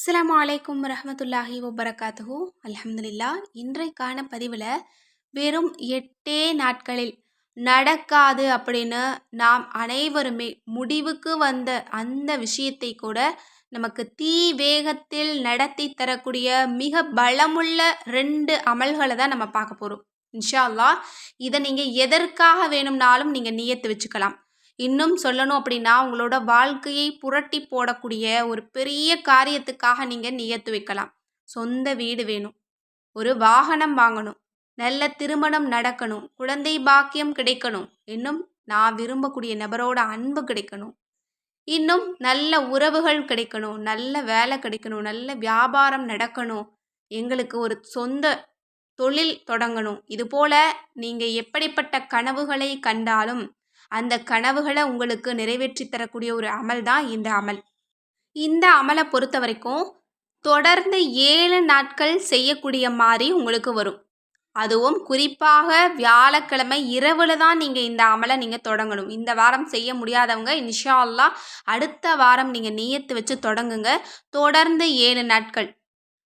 அஸ்லாம் அலைக்கும் ரஹமத்துல்லாஹி வபரகாத்துஹு. அலமதுல்லா இன்றைக்கான பதிவில் வெறும் எட்டே நாட்களில் நடக்காது அப்படின்னு நாம் அனைவருமே முடிவுக்கு வந்த அந்த விஷயத்தை கூட நமக்கு தீ வேகத்தில் நடத்தி தரக்கூடிய மிக பலமுள்ள ரெண்டு அமல்களை தான் நம்ம பார்க்க போகிறோம் இன்ஷா அல்லா இதை நீங்கள் எதற்காக வேணும்னாலும் நீங்கள் நியத்து வச்சுக்கலாம். இன்னும் சொல்லணும் அப்படின்னா உங்களோட வாழ்க்கையை புரட்டி போடக்கூடிய ஒரு பெரிய காரியத்துக்காக நீங்கள் நியத்து வைக்கலாம். சொந்த வீடு வேணும். ஒரு வாகனம் வாங்கணும். நல்ல திருமணம் நடக்கணும். குழந்தை பாக்கியம் கிடைக்கணும். இன்னும் நான் விரும்பக்கூடிய நபரோட அன்பு கிடைக்கணும். இன்னும் நல்ல உறவுகள் கிடைக்கணும். நல்ல வேலை கிடைக்கணும். நல்ல வியாபாரம் நடக்கணும். எங்களுக்கு ஒரு சொந்த தொழில் தொடங்கணும். இதுபோல நீங்கள் எப்படிப்பட்ட கனவுகளை கண்டாலும் அந்த கனவுகளை உங்களுக்கு நிறைவேற்றி தரக்கூடிய ஒரு அமல் தான் இந்த அமல். இந்த அமலை பொறுத்த வரைக்கும் தொடர்ந்து ஏழு நாட்கள் செய்யக்கூடிய மாதிரி உங்களுக்கு வரும். அதுவும் குறிப்பாக வியாழக்கிழமை இரவில் தான் நீங்கள் இந்த அமலை நீங்கள் தொடங்கணும். இந்த வாரம் செய்ய முடியாதவங்க இன்ஷா அடுத்த வாரம் நீங்கள் நீயத்து வச்சு தொடங்குங்க. தொடர்ந்து ஏழு நாட்கள்.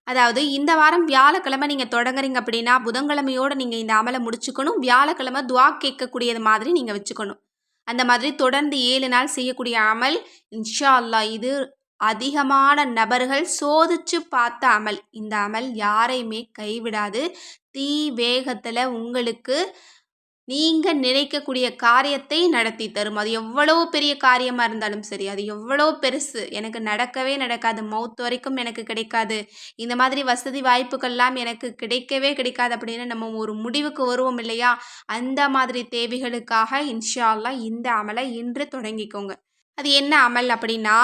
அதாவது இந்த வாரம் வியாழக்கிழமை நீங்கள் தொடங்குறீங்க அப்படின்னா புதன்கிழமையோடு நீங்கள் இந்த அமலை முடிச்சுக்கணும். வியாழக்கிழமை துவா கேட்கக்கூடியது மாதிரி நீங்கள் வச்சுக்கணும். அந்த மாதிரி தொடர்ந்து ஏழு நாள் செய்யக்கூடிய அமல் இன்ஷா அல்லாஹ் இது அதிகமான நபர்கள் சோதிச்சு பார்த்த அமல். இந்த அமல் யாரையுமே கைவிடாது. தீ வேகத்தில் உங்களுக்கு நீங்கள் நினைக்கக்கூடிய காரியத்தை நடத்தி தரும். அது எவ்வளோ பெரிய காரியமாக இருந்தாலும் சரி அது எவ்வளோ பெருசு. எனக்கு நடக்கவே நடக்காது. மவுத் வரைக்கும் எனக்கு கிடைக்காது. இந்த மாதிரி வசதி வாய்ப்புகள்லாம் எனக்கு கிடைக்கவே கிடைக்காது அப்படின்னு நம்ம ஒரு முடிவுக்கு வருவோம் இல்லையா? அந்த மாதிரி தேவைகளுக்காக இன்ஷால்லாம் இந்த அமலை இன்று தொடங்கிக்கோங்க. அது என்ன அமல் அப்படின்னா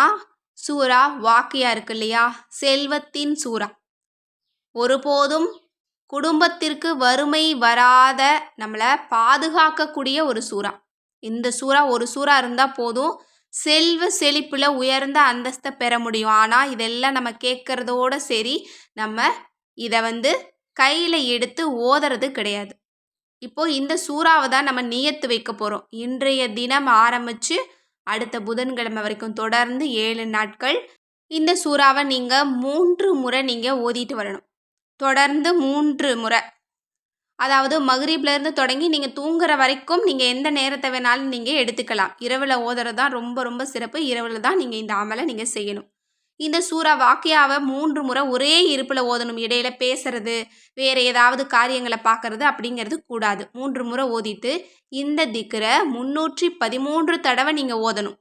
சூறா வாக்கியா இருக்கு இல்லையா? செல்வத்தின் சூறா. ஒருபோதும் குடும்பத்திற்கு வறுமை வராத நம்மளை பாதுகாக்கக்கூடிய ஒரு சூறா. இந்த சூறா ஒரு சூறா இருந்தால் போதும். செல்வ செழிப்பில் உயர்ந்த அந்தஸ்தை பெற முடியும். ஆனால் இதெல்லாம் நம்ம கேட்குறதோட சரி நம்ம இதை வந்து கையில் எடுத்து ஓதுறது கிடையாது. இப்போது இந்த சூறாவை தான் நம்ம நியத்து வைக்க போகிறோம் இன்றைய தினம் ஆரம்பித்து அடுத்த புதன்கிழமை வரைக்கும் தொடர்ந்து ஏழு நாட்கள் இந்த சூறாவை நீங்கள் மூன்று முறை நீங்கள் ஓதிட்டு வரணும். தொடர்ந்து மூன்று முறை. அதாவது மகரீப்லேருந்து தொடங்கி நீங்கள் தூங்குற வரைக்கும் நீங்கள் எந்த நேரத்தை வேணாலும் நீங்கள் எடுத்துக்கலாம். இரவில் ஓதுறது தான் ரொம்ப ரொம்ப சிறப்பு. இரவில் தான் நீங்கள் இந்த அமலை நீங்கள் செய்யணும். இந்த சூறா வாக்கியாவை மூன்று முறை ஒரே இருப்பில் ஓதணும். இடையில பேசுறது வேறு ஏதாவது காரியங்களை பார்க்கறது அப்படிங்கிறது கூடாது. மூன்று முறை ஓதிட்டு இந்த திக்கரை முன்னூற்றி பதிமூன்று தடவை நீங்கள் ஓதணும்.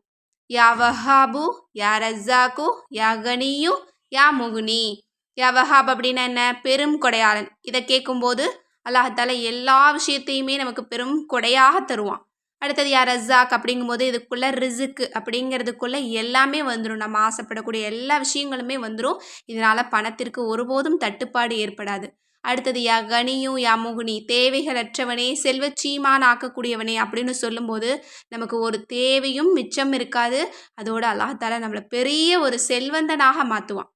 யா வஹாபு யா ரஸாக்கு யா கனியு யா முகுனி. யா வஹாப் அப்படின்னா என்ன? பெரும் கொடையாளன். இதை கேட்கும்போது அல்லாஹால எல்லா விஷயத்தையுமே நமக்கு பெரும் கொடையாக தருவான். அடுத்தது யார்? ரஸாக் அப்படிங்கும்போது இதுக்குள்ளே ரிசுக்கு அப்படிங்கிறதுக்குள்ளே எல்லாமே வந்துடும் நம்ம ஆசைப்படக்கூடிய எல்லா விஷயங்களுமே வந்துடும் இதனால் பணத்திற்கு ஒருபோதும் தட்டுப்பாடு ஏற்படாது. அடுத்தது யா கனியும் யா முகுனி தேவைகளற்றவனே செல்வச்சீமான் ஆக்கக்கூடியவனே அப்படின்னு சொல்லும்போது நமக்கு ஒரு தேவையும் மிச்சம் இருக்காது. அதோடு அல்லாஹால நம்மளை பெரிய ஒரு செல்வந்தனாக மாற்றுவான்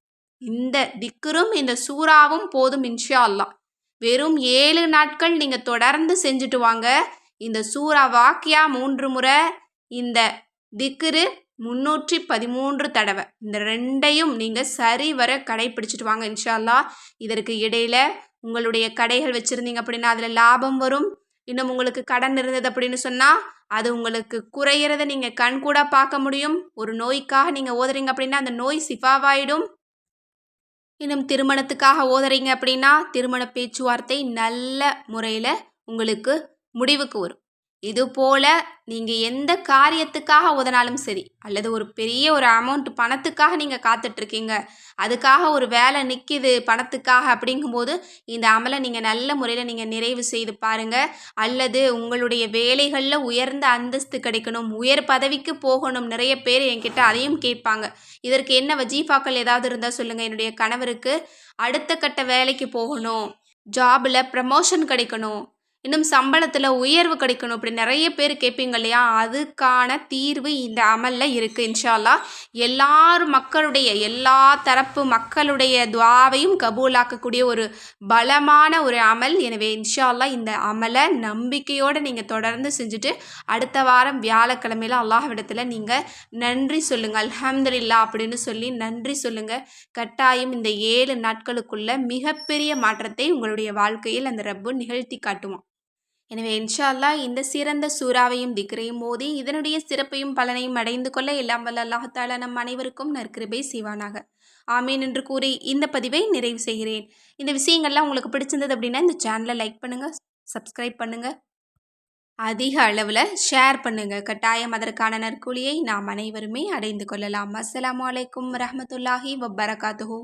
இந்த திக்கரும் இந்த சூறாவும் போதும் இன்ஷா அல்லா வெறும் ஏழு நாட்கள் நீங்கள் தொடர்ந்து செஞ்சுட்டு வாங்க. இந்த சூறா வாக்கியா மூன்று முறை இந்த திக்குரு முன்னூற்றி பதிமூன்று தடவை. இந்த ரெண்டையும் நீங்கள் சரி வர கடைப்பிடிச்சிட்டு வாங்க இன்ஷால்லா இதற்கு இடையில உங்களுடைய கடைகள் வச்சுருந்தீங்க அப்படின்னா அதில் லாபம் வரும். இன்னும் உங்களுக்கு கடன் இருந்தது அப்படின்னு சொன்னால் அது உங்களுக்கு குறையிறத நீங்கள் கண் கூட பார்க்க முடியும். ஒரு நோய்க்காக நீங்கள் ஓதுறீங்க அப்படின்னா அந்த நோய் சிஃபாவாயிடும். இன்னும் திருமணத்துக்காக ஓதுறீங்க அப்படின்னா திருமண பேச்சுவார்த்தை நல்ல முறையில் உங்களுக்கு முடிவுக்கு வரும். இது போல் நீங்கள் எந்த காரியத்துக்காக உதனாலும் சரி அல்லது ஒரு பெரிய ஒரு அமௌண்ட் பணத்துக்காக நீங்கள் காத்துட்ருக்கீங்க அதுக்காக ஒரு வேலை நிற்கிது பணத்துக்காக அப்படிங்கும்போது இந்த அமலை நீங்கள் நல்ல முறையில் நீங்கள் நிறைவு செய்து பாருங்கள் அல்லது உங்களுடைய வேலைகளில் உயர்ந்த அந்தஸ்து கிடைக்கணும் உயர் பதவிக்கு போகணும். நிறைய பேர் என்கிட்ட அதையும் கேட்பாங்க. இதற்கு என்ன வஜீஃபாக்கள் ஏதாவது இருந்தால் சொல்லுங்கள் என்னுடைய கணவருக்கு. அடுத்த கட்ட வேலைக்கு போகணும். ஜாபில் ப்ரமோஷன் கிடைக்கணும். இன்னும் சம்பளத்தில் உயர்வு கிடைக்கணும் இப்படி நிறைய பேர் கேட்பீங்க இல்லையா? அதுக்கான தீர்வு இந்த அமலில் இருக்குது இன்ஷால்லா எல்லாரும் மக்களுடைய எல்லா தரப்பு மக்களுடைய துவாவையும் கபூலாக்கக்கூடிய ஒரு பலமான ஒரு அமல். எனவே இன்ஷால்லா இந்த அமலை நம்பிக்கையோடு நீங்கள் தொடர்ந்து செஞ்சுட்டு அடுத்த வாரம் வியாழக்கிழமையில் அல்லாஹ்விடத்தில் நீங்கள் நன்றி சொல்லுங்கள் அலமதுல்லா அப்படின்னு சொல்லி நன்றி சொல்லுங்கள் கட்டாயம் இந்த ஏழு நாட்களுக்குள்ள மிகப்பெரிய மாற்றத்தை உங்களுடைய வாழ்க்கையில் அந்த ரப்பு நிகழ்த்தி காட்டுவான். எனவே இன்ஷா அல்லாஹ் இந்த சிறந்த சூறாவையும் திக்ரையும் மோதி இதனுடைய சிறப்பையும் பலனையும் அடைந்து கொள்ள எல்லாம் வல்ல அல்லாஹாலா நம் அனைவருக்கும் நற்கிருபை செய்வானாக. ஆமீன் என்று கூறி இந்த பதிவை நிறைவு செய்கிறேன். இந்த விஷயங்கள்லாம் உங்களுக்கு பிடிச்சிருந்தது அப்படின்னா இந்த சேனலை லைக் பண்ணுங்கள் சப்ஸ்கிரைப் பண்ணுங்கள் அதிக அளவில் ஷேர் பண்ணுங்கள் கட்டாயம் அதற்கான நற்கூலியை நாம் அனைவருமே அடைந்து கொள்ளலாம். அஸ்ஸலாமு அலைக்கும் வரமத்துல்லாஹி வபரகாத்துஹு.